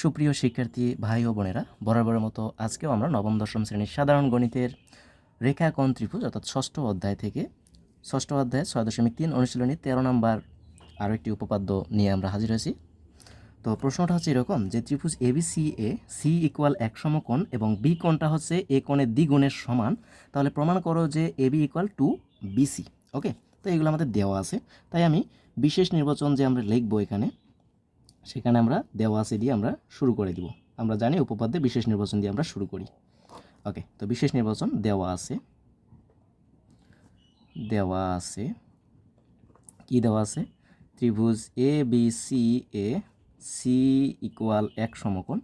সুপ্রিয় শিক্ষার্থী, ভাই ও বোনেরা, বরাবরের মতো আজকেও আমরা নবম, দশম শ্রেণির সাধারণ গণিতের রেখাকোণ ত্রিভুজ, অর্থাৎ ষষ্ঠ অধ্যায় থেকে ষষ্ঠ অধ্যায় ছয় দশমিক তিন অনুশীলনী তেরো নম্বর আরও একটি উপপাদ্য নিয়ে আমরা হাজির হয়েছি। তো প্রশ্নটা হচ্ছে এরকম যে ত্রিভুজ A B C A C equal এক সমকোণ এবং বি কোণটা হচ্ছে এ কোণের দ্বিগুণের সমান, তাহলে প্রমাণ করো যে A B equal to BC okay তো এগুলো আমাদের দেওয়া আছে। তাই আমি বিশেষ নির্বাচন যে আমরা লিখব এখানে সেখানে আমরা দেওয়া আছে দিয়ে আমরা শুরু করে দিব। আমরা জানি উপপাদ্যে বিশেষ নির্বাচন দিয়ে আমরা শুরু করি। ওকে, তো বিশেষ নির্বাচন দেওয়া আছে। দেওয়া আছে। কি দেওয়া আছে? ত্রিভুজ A B C A C equal এক সমকোণ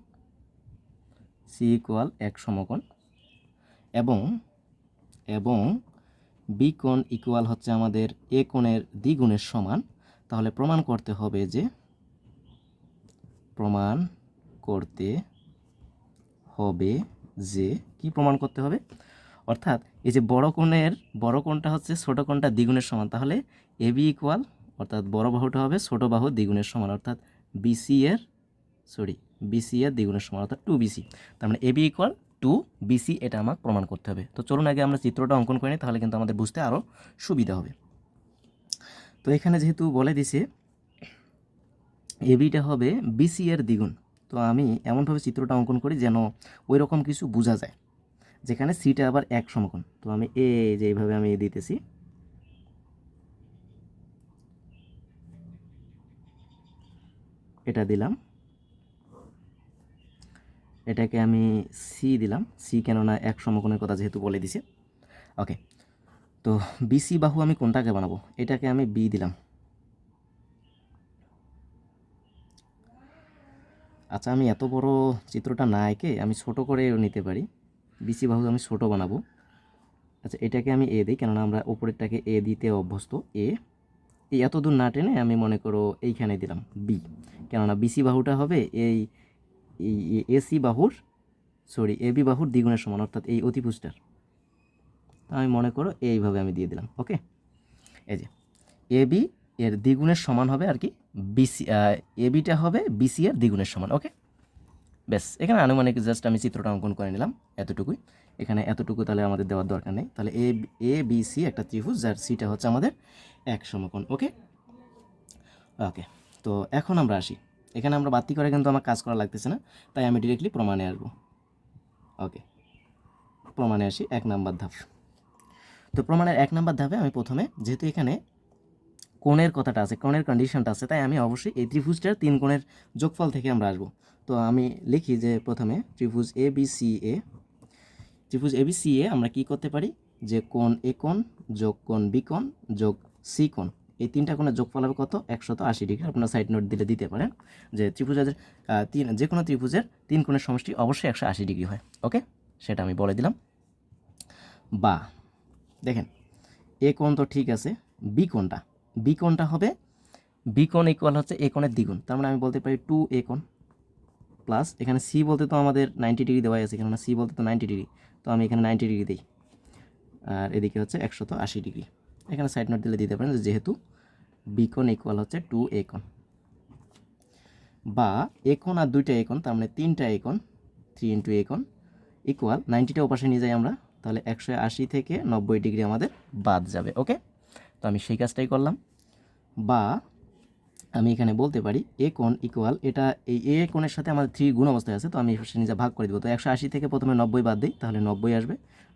সি ইকুয়াল এক সমকোণ এবং এবং বি কোণ ইকুয়াল হচ্ছে আমাদের এ কোণের দ্বিগুণের সমান। তাহলে প্রমাণ করতে হবে যে প্রমাণ করতে হবে যে, কি প্রমাণ করতে হবে? অর্থাৎ এই যে বড় কোণের, বড় কোণটা হচ্ছে ছোট কোণটা দ্বিগুণের সমান। তাহলে এ বি ইকুয়াল অর্থাৎ বড় বাহুটা হবে ছোট বাহু দ্বিগুণের সমান। অর্থাৎ বিসি এর সরি বিসি এর দ্বিগুণের সমান, অর্থাৎ টু বিসি তার মানে A B equal to BC এটা আমাকে প্রমাণ করতে হবে। তো চলুন আগে আমরা চিত্রটা অঙ্কন করে নিই, তাহলে কিন্তু আমাদের বুঝতে আরও সুবিধা হবে। তো এখানে যেহেতু বলে দিছে এবিটা হবে বিসি এর দ্বিগুণ। তো আমি এমনভাবে চিত্রটা অঙ্কন করি যেন ওই রকম কিছু বোঝা যায়। যেখানে সিটা আবার এক সমকোণ। তো আমি এ যে এইভাবে আমি দিতেছি। এটা দিলাম। এটাকে আমি সি দিলাম। সি কেননা এক সমকোণের কথা যেহেতু বলে দিছে। ওকে তো বিসি বাহু আমি কোনটাকে বানাবো? এটাকে আমি বি দিলাম। আচ্ছা আমি এত বড় চিত্রটা না এঁকে আমি ছোট করে নিতে পারি। বিসি বাহু আমি ছোট বানাবো। আচ্ছা এটাকে আমি এ দিই, কেননা আমরা ওপরেরটাকে এ দিতে অভ্যস্ত। এ এই এত দূর না টেনে আমি মনে করো এইখানে দিলাম বি কেননা বিসি বাহুটা হবে এই এসি বাহুর সরি এ বি বাহুর দ্বিগুণের সমান, অর্থাৎ এই অতিভুজটার। তো আমি মনে করো এইভাবে আমি দিয়ে দিলাম ওকে এই যে এ বি এর দ্বিগুণের সমান হবে আর কি বিসি এ বিটা হবে বিসি এর দ্বিগুণের সমান ওকে ব্যাস, এখানে আনুমানিক জাস্ট আমি চিত্রটা অঙ্কন করে নিলাম এতটুকুই। এখানে এতটুকু তাহলে আমাদের দেওয়ার দরকার নেই। তাহলে এ এ বি সি একটা ত্রিভুজ যার সিটা হচ্ছে আমাদের এক সমকোণ ওকে ওকে তো এখন আমরা আসি। এখানে আমরা বাতি করে কিন্তু আমার কাজ করা লাগতেছে না, তাই আমি ডিরেক্টলি প্রমাণে আসব। ওকে প্রমাণে আসি, এক নাম্বার ধাপ। তো প্রমাণের এক নাম্বার ধাপে আমি প্রথমে, যেহেতু এখানে কোণের কথাটা আছে, কোণের কন্ডিশনটা আছে, তাই আমি অবশ্যই এই ত্রিভুজটার তিন কোণের যোগফল থেকে আমরা আসব। তো আমি লিখি যে প্রথমে ত্রিভুজ এ বি সি এ ত্রিভুজ এ বি সি এ আমরা কি করতে পারি? যে কোণ এ কোণ যোগ কোণ বি কোণ যোগ সি কোণ। এই তিনটা কোণের যোগফল হবে কত? একশত আশি ডিগ্রি। আপনার সাইড নোট দিলে দিতে পারেন যে ত্রিভুজের তিন, যে কোনো ত্রিভুজের তিন কোণের সমষ্টি অবশ্যই একশো আশি ডিগ্রি হয়, ওকে? সেটা আমি বলে দিলাম। বা, দেখেন এ কোণ তো ঠিক আছে বি কোণটা। বি হবে? বি কোণ ইকুয়াল হচ্ছে এ কোণের দ্বিগুণ। তার মানে আমি বলতে পারি টু এ প্লাস এখানে সি বলতে তো আমাদের নাইনটি ডিগ্রি দেওয়া আছে, কেননা সি বলতে তো নাইনটি ডিগ্রি তো আমি এখানে নাইনটি ডিগ্রি দিই। আর এদিকে হচ্ছে একশত আশি ডিগ্রি এখানে সাইড নোট দিলে দিতে পারেন যেহেতু বি কোণ ইকুয়াল হচ্ছে টু এ কোণ। বা এ কোণ আর দুইটা এ কোণ, তার মানে তিনটা এ কোণ থ্রি ইন্টু এ কোণ ইকুয়াল নাইনটিটা ওপাশে নিয়ে যাই আমরা, তাহলে একশো আশি থেকে নব্বই ডিগ্রি আমাদের বাদ যাবে ওকে তো আমি সেই কাজটাই করলাম। বা আমি এখানে বলতে পারি এ কোণ ইকুয়াল এটা এই এ কোণের সাথে আমাদের থ্রি গুণ অবস্থায় আছে, তো আমি সে নিজে ভাগ করে দেবো। তো একশো আশি থেকে প্রথমে নব্বই বাদ দিই, তাহলে নব্বই আসবে।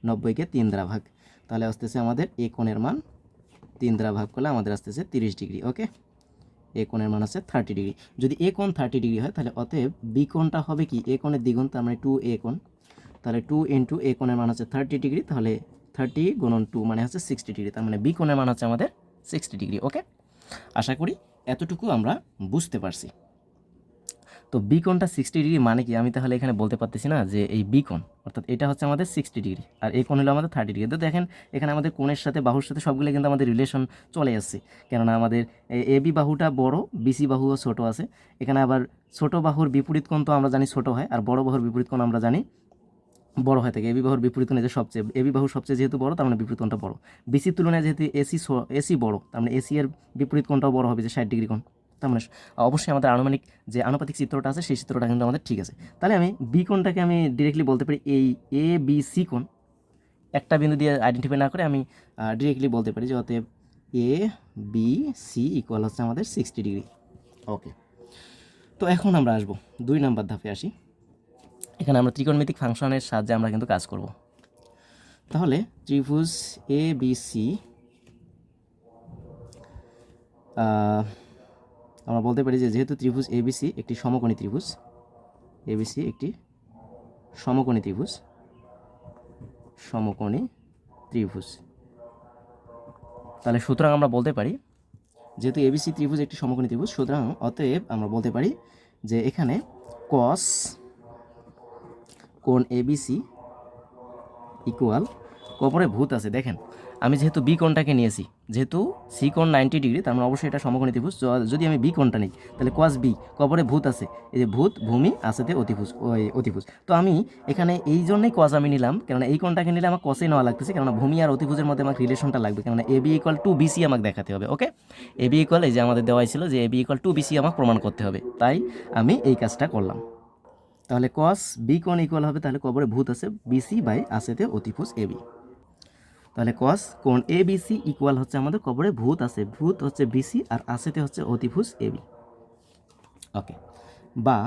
নব্বইকে তিন দ্বারা ভাগ। তাহলে আসতেছে আমাদের এ কোণের মান তিন দ্বারা ভাগ করলে আমাদের আসতেছে তিরিশ ডিগ্রি, ওকে? এ কোণের মান আছে থার্টি ডিগ্রি। যদি এ কোণ থার্টি ডিগ্রি হয়, তাহলে অতএব বি কোণটা হবে কি? এ কোণের দ্বিগুণ, তার মানে টু এ কোণ। তাহলে টু ইন্টু এ কোণের মান হচ্ছে থার্টি ডিগ্রি, তাহলে থার্টি গুণন টু মানে হচ্ছে সিক্সটি ডিগ্রি, তার মানে বি কোণের মান হচ্ছে আমাদের সিক্সটি ডিগ্রি, ওকে? আশা করি এতটুকু আমরা বুঝতে পারছি। তো বি কোণটা সিক্সটি ডিগ্রি মানে কি? আমি তাহলে এখানে বলতে পারতেছি না যে এই বি কোণ অর্থাৎ এটা হচ্ছে আমাদের সিক্সটি ডিগ্রি আর এই কোণ হলো আমাদের থার্টি ডিগ্রি তো দেখেন, এখানে আমাদের কোণের সাথে, বাহুর সাথে সবগুলো কিন্তু আমাদের রিলেশন চলে আসছে। কেননা আমাদের এ বি বাহুটা বড় বিসি বাহুও ছোট আছে। এখানে আবার ছোট বাহুর বিপরীত কোণ তো আমরা জানি ছোট হয়, আর বড় বাহুর বিপরীত কোণ আমরা জানি বড় হয়ে থাকে। এবি বাহুর বিপরীত কোণ এই যে সবচেয়ে এবি বাহুর সবচেয়ে যেহেতু বড়, তার মানে বিপরীত কোণটা বড় বিসির তুলনায় যেহেতু এসি এসি বড়, তার মানে এসি এর বিপরীত কোণটাও বড় হবে যে ষাট ডিগ্রি কোণ। তার মানে অবশ্যই আমাদের আনুমানিক যে আনুপাতিক চিত্রটা আছে, সেই চিত্রটা কিন্তু আমাদের ঠিক আছে। তাহলে আমি বি কোণটাকে আমি ডিরেক্টলি বলতে পারি এই এ, বি, সি কোণ। একটা বিন্দু দিয়ে আইডেন্টিফাই না করে আমি ডিরেক্টলি বলতে পারি যে অতএব এ, বি, সি ইকুয়াল হচ্ছে আমাদের সিক্সটি ডিগ্রি। ওকে তো এখন আমরা আসব, দুই নাম্বার ধাপে আসি। এখানে আমরা ত্রিকোণমিতিক ফাংশনের সাহায্যে আমরা কিন্তু কাজ করব। তাহলে ত্রিভুজ এ বি সি আমরা বলতে পারি যে যেহেতু ত্রিভুজ এ এবিসি একটি সমকোণী ত্রিভুজ এ এবিসি একটি সমকোণী ত্রিভুজ সমকোণী ত্রিভুজ। তাহলে সুতরাং আমরা বলতে পারি, যেহেতু এবিসি ত্রিভুজ একটি সমকোণী ত্রিভুজ, সুতরাং অতএব আমরা বলতে পারি যে এখানে কস কোণ এবিসি ইকুয়াল কপরে ভূত আছে, দেখেন। আমি যেহেতু বি কোণটাকে নিয়েছি, যেহেতু সি কোণ নাইনটি ডিগ্রি তার মানে অবশ্যই এটা সমকোণী ত্রিভুজ যদি আমি বি কোণটা নিই, তাহলে কস বি কপরে ভূত আছে, এই যে ভূত, ভূমি আছেতে অতিভুজ অতিভুজ। তো আমি এখানে এই জন্যই কস আমি নিলাম, কেননা এই কোণটাকে নিলে আমার কসে নেওয়া লাগতেছে, কেননা ভূমি আর অতিভুজের মধ্যে আমার রিলেশনটা লাগবে, কেননা A B equal to BC আমাকে দেখাতে হবে ওকে এ বি ইকুয়াল এই যে আমাদের দেওয়াই ছিল যে A B equal to BC আমাকে প্রমাণ করতে হবে। তাই আমি এই কাজটা করলাম। তাহলে কস বি কোণ ইকুয়াল হবে, তাহলে কবরে ভূত আছে বিসি বাই আছেতে অতিভুজ এ বি তাহলে কস কোণ এ বিসি ইকুয়াল হচ্ছে আমাদের কবরে ভূত আছে, ভূত হচ্ছে বিসি আর আসেতে হচ্ছে অতিভুজ এ বি ওকে বা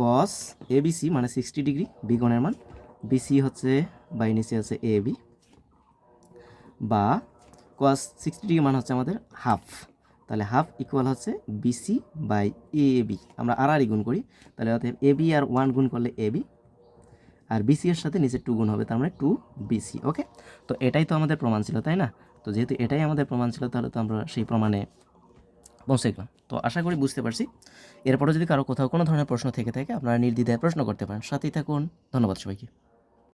কস এ বিসি মানে সিক্সটি ডিগ্রি বি কোণের মান বিসি হচ্ছে বাই নিচে আছে এ বি বা কস সিক্সটি ডিগ্রি মান হচ্ছে আমাদের হাফ তাহলে হাফ ইকুয়াল হচ্ছে B C by A B আমরা আর আরই গুণ করি। তাহলে অতএব এ বি আর ওয়ান গুণ করলে এ বি আর বিসি এর সাথে নিচে টু গুণ হবে, তার মানে টু বিসি ওকে তো এটাই তো আমাদের প্রমাণ ছিল, তাই না? তো যেহেতু এটাই আমাদের প্রমাণ ছিল, তাহলে তো আমরা সেই প্রমাণে পৌঁছে গেলাম। তো আশা করি বুঝতে পারছি। এরপরে যদি কারও কোথাও কোনো ধরনের প্রশ্ন থেকে থাকে, আপনারা নির্দ্বিধায় প্রশ্ন করতে পারেন। সাথেই থাকুন। ধন্যবাদ সবাইকে।